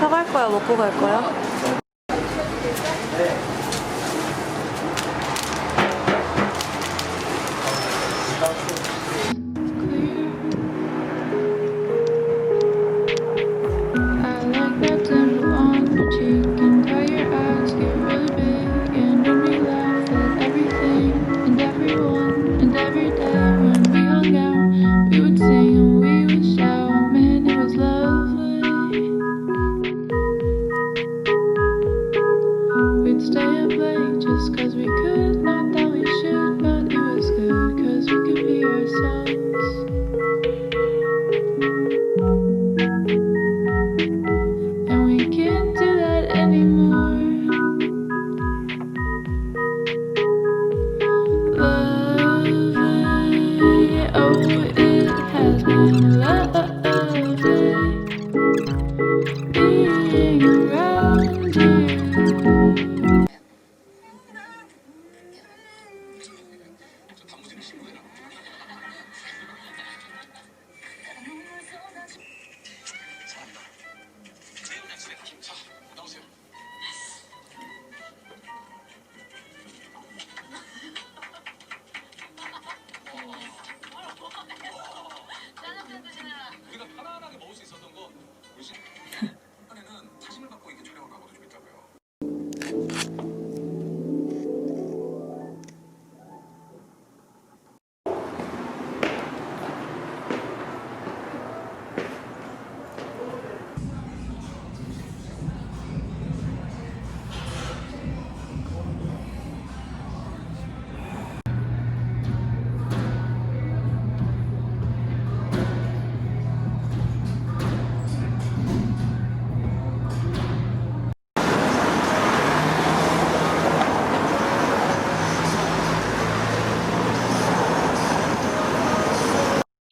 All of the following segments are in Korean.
사갈 거야, 먹고 갈 거야?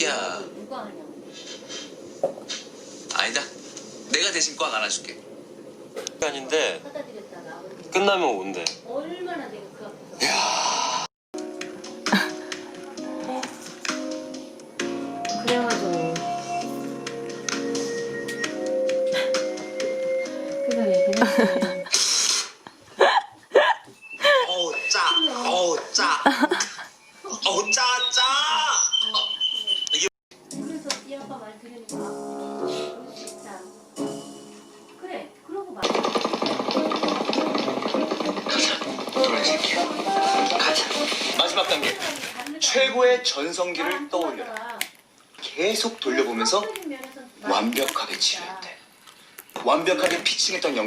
야. 아니다. 내가 대신 꽉 안아줄게. 아닌데 끝나면 온대. 얼마나 내가 그 앞에서 그래가지고. 그래, 그래. 최고의 전성기를 떠올려라. 계속 돌려보면서 완벽하게 돼. 완벽하게 피칭했던 영.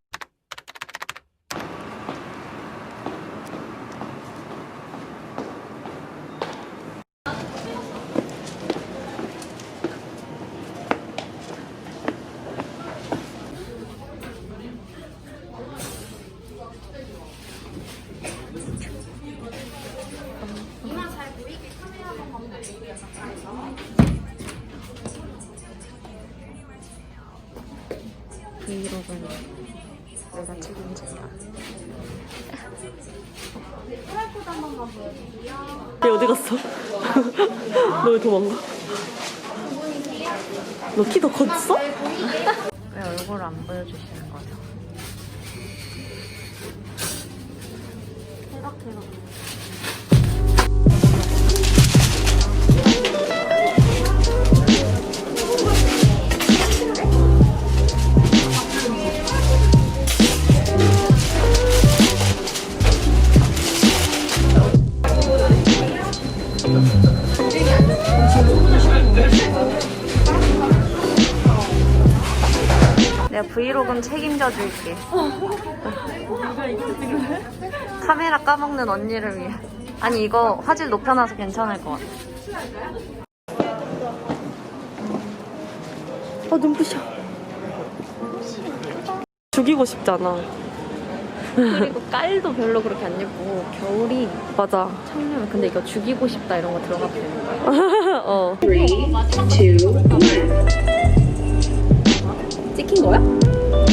브이로그는 내가 책임진다. 얘 어디 갔어? 너 왜 도망가? 너 키 더 컸어? 브이로그는 책임져 줄게. 카메라 까먹는 언니를 위해. 아니 이거 화질 높여놔서 괜찮을 것 같아. 아 눈부셔. 죽이고 싶잖아. 그리고 깔도 별로 그렇게 안 예쁘고 겨울이 맞아. 청량해. 근데 이거 죽이고 싶다 이런 거 들어가도 되는 거야? 어. 찍힌 거야?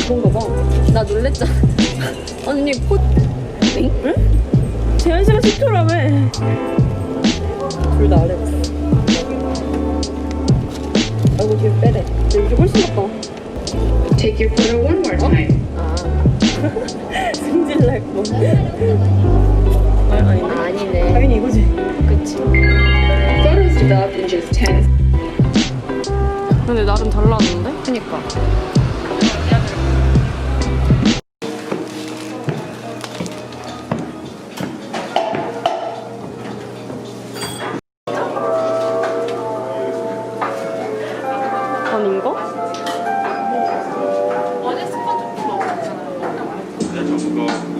그런가 봐. 나 놀랬잖아. 아니 포 제한 시간 10초라며. 둘다안 해봤어. 아이고 뒤로 빼래. 이게 훨씬 낫다. Take your photo one more time. 승질 날 거. 아니, 아니네. 당연히 이거지. 그치. Photos developed in just 10 근데 나름 잘 나왔는데? 그니까. 이거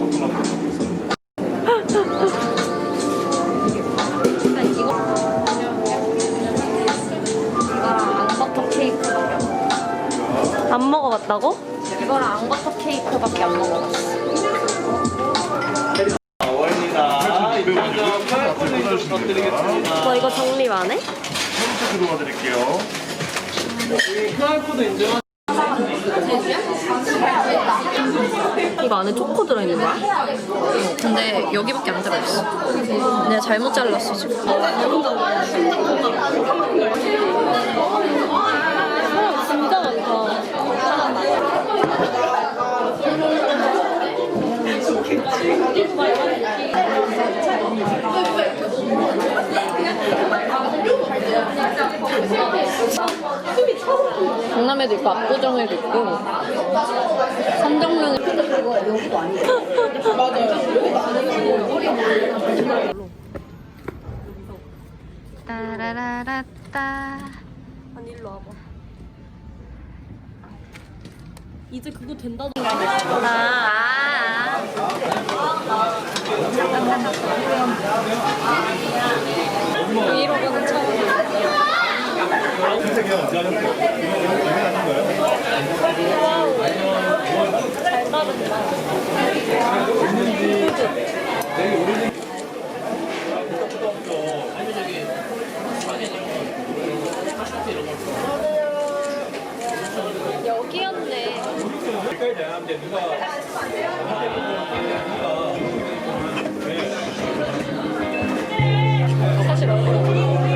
내가 잘못 잘랐어 지금. 사람 진짜 많다. 강남에도 있고 압구정에도 있고 삼정면 에 따라라라따. 아니 일로 와봐 이제 그거 된다던 아. 브이로그는 처음 잘 따른다 여기였네 사실 얼굴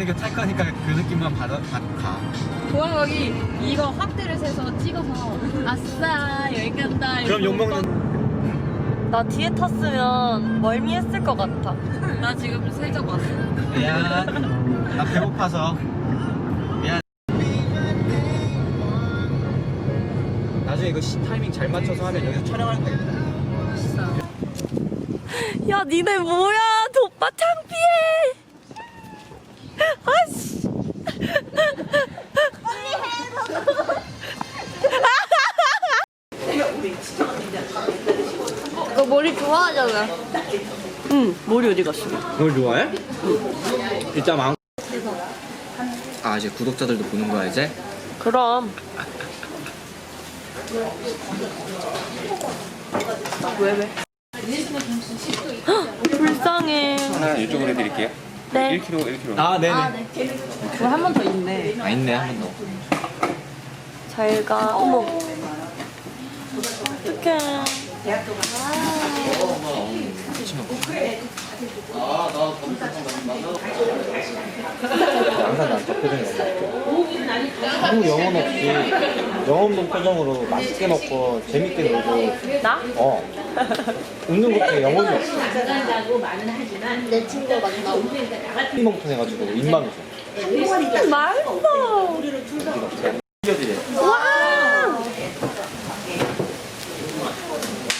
공항대교 탈 거니까 그 느낌만 받아, 받고 가. 고양이 이거 확대를 세서 찍어서 아싸 여기 간다 그럼 욕 먹는. 나 뒤에 탔으면 멀미했을 것 같아 나 지금 살짝 왔어 미안. 나 배고파서. 미안. 나중에 이거 시, 타이밍 잘 맞춰서 하면 여기서 촬영할 거겠다. 야, 니네 뭐야? 오빠 창피해. 아씨. 너 머리 좋아하잖아. 응, 머리 어디 갔어? 그걸 좋아해? 진짜 망. 아 이제 구독자들도 보는 거야 이제? 그럼. 왜 왜? 헉, 불쌍해. 하나 이쪽으로 해드릴게요. 네. 1kg, 1kg. 아 네네. 한번 더 있네. 아 있네 한 번 더. 잘 가. 어머. 어떡해. 항상 난 저 표정이 너무 웃겨. 아무 영혼 없이 영혼 없는 표정으로 맛있게 먹고 재밌게 놀고 나? 어 웃는 것도 영혼이 없어. 내 친구 만나고. 멍텅해가지고 입만 웃어. 맛있어. 이겨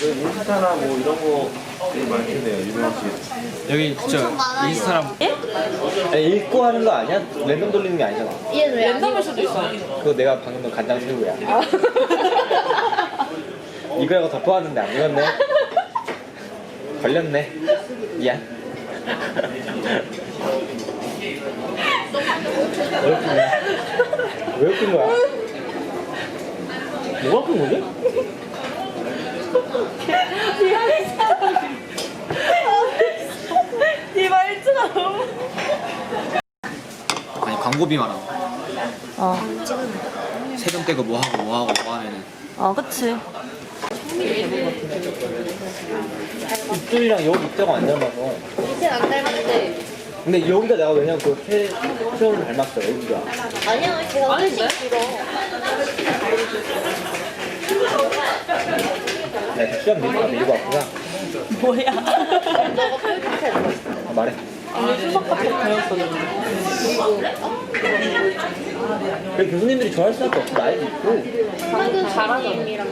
드려. 인스타나 뭐 이런 거 되게 많겠네요, 유명한 씨. 여기 진짜 인스타랑 아니, 읽고 하는 거 아니야? 랜덤 돌리는 게 아니잖아. 랜덤일 수도 있어. 그거 내가 방금 の간장 새우야. 이거라고 덮어왔는데 안 읽었네. 걸렸네. 미안. 왜 웃긴 거야? 왜 웃긴 거야? 뭐가 웃긴 거지? 네 말투가 너무. 아니 광고비 말아. 어, 세금 떼고 뭐 하고 뭐 하고 뭐 하면은 어, 그치. 입술이랑 여기 입자가 안 닮아서. 이제 안 닮았대. 근데 여기가 내가 왜냐면 그 태, 표현을 닮았어 여기가. 아니야, 걔가 훨씬 길어. 내가 그 시험 밀고 밀고 왔구나. 뭐야? 아, 말해. 그 교수님들이 좋아할 수밖에 없어 나이도 있고. 잘하잖아.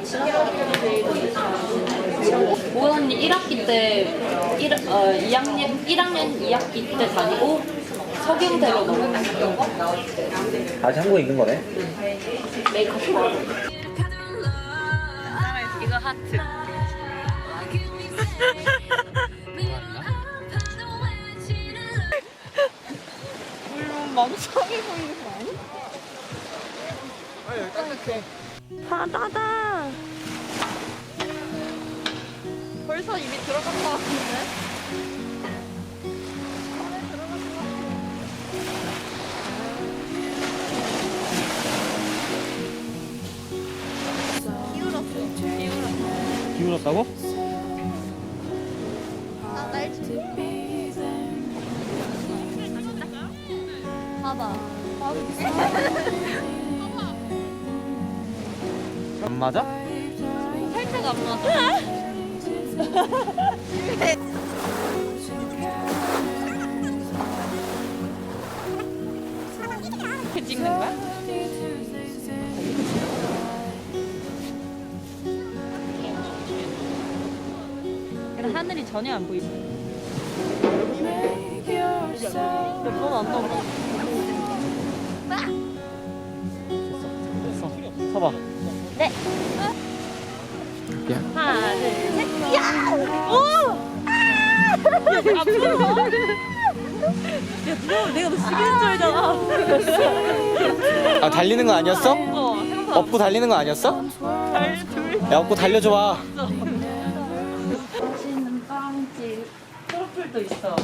모은 언니 1학기 때, 1, 어, 2학년, 1학년 2학기 때 다니고 서경대로 넘어갔어. 아직 한국에 있는 거네. 메이크업 하 트. 물론 멍청해 보이는 거 아니야? 바다다. 벌써 이미 들어간 거 같은데? 기울었다고? 안 맞아? 살짝 안 맞아. 이렇게 찍는 거야? 하늘이 전혀 안 보이네. 몇번안 떠봐. 됐어. 서봐. 네. 야. 하나, 둘, 셋. 야! 오! 아! 앞으로. 야, 누가 내가 너 죽이는 줄 알잖아. 아 달리는 거 아니었어? 어, 생각보다 업고 달리는 거 아니었어? 잘 둘. 야 업고 달려줘 봐. 트러플도 있어.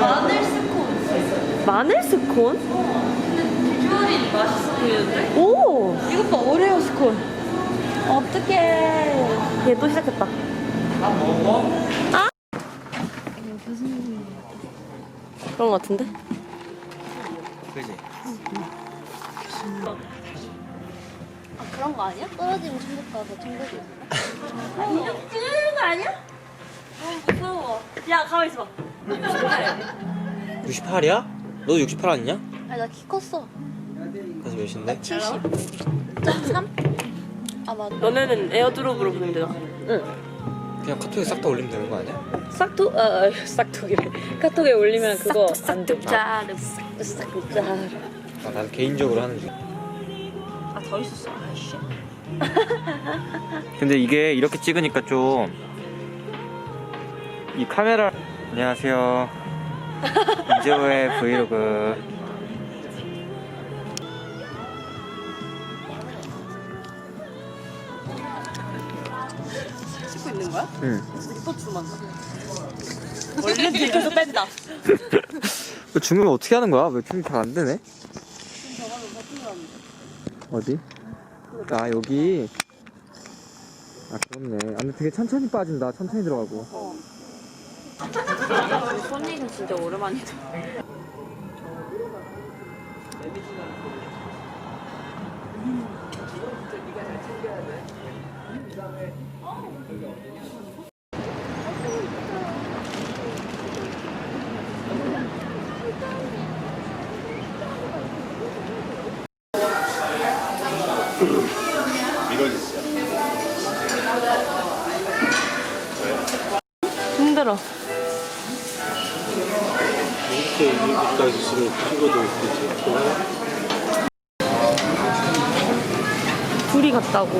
마늘 스콘. 마늘 스콘? 비주얼이 맛있어 보이는데? 오! 이것 봐, 오레오 스콘. 어떡해. 얘 또 시작했다. 아? 그런 거 같은데? 그지. 그런 거 아니야? 떨어지면 천국 가서 천국이 있어. 찌르는 거 아니야? 아, 무서워. 야, 가만히 있어봐. 68이야? 너도 68 아니냐? 아, 나키 컸어. 그래서 몇인데? 70.3? 아 맞아. 너네는 에어드롭으로 보내면 되나? 그냥 카톡에 싹 다 올리면 되는 거 아니야? 싹톡? 아, 아 싹톡이래. 카톡에 올리면 그거 안 돼. 짜르. 싹톡 짜. 아, 난 개인적으로 하는 중. 아더 있었어. 아씨. 근데 이게 이렇게 찍으니까 좀 이 카메라 안녕하세요 이재호의 브이로그 찍고 있는 거야? 응 리포트만. 원래 뒤에서 뺀다. 이거 중국 어떻게 하는 거야? 왜 중국 잘안 되네? 어디? 아 여기. 아 그렇네. 아 근데 되게 천천히 빠진다. 천천히 들어가고. 손익은 진짜 오랜만이다. 힘들어. 이렇게 여기까지 있으면 찍어도 되지. 둘이 갔다고.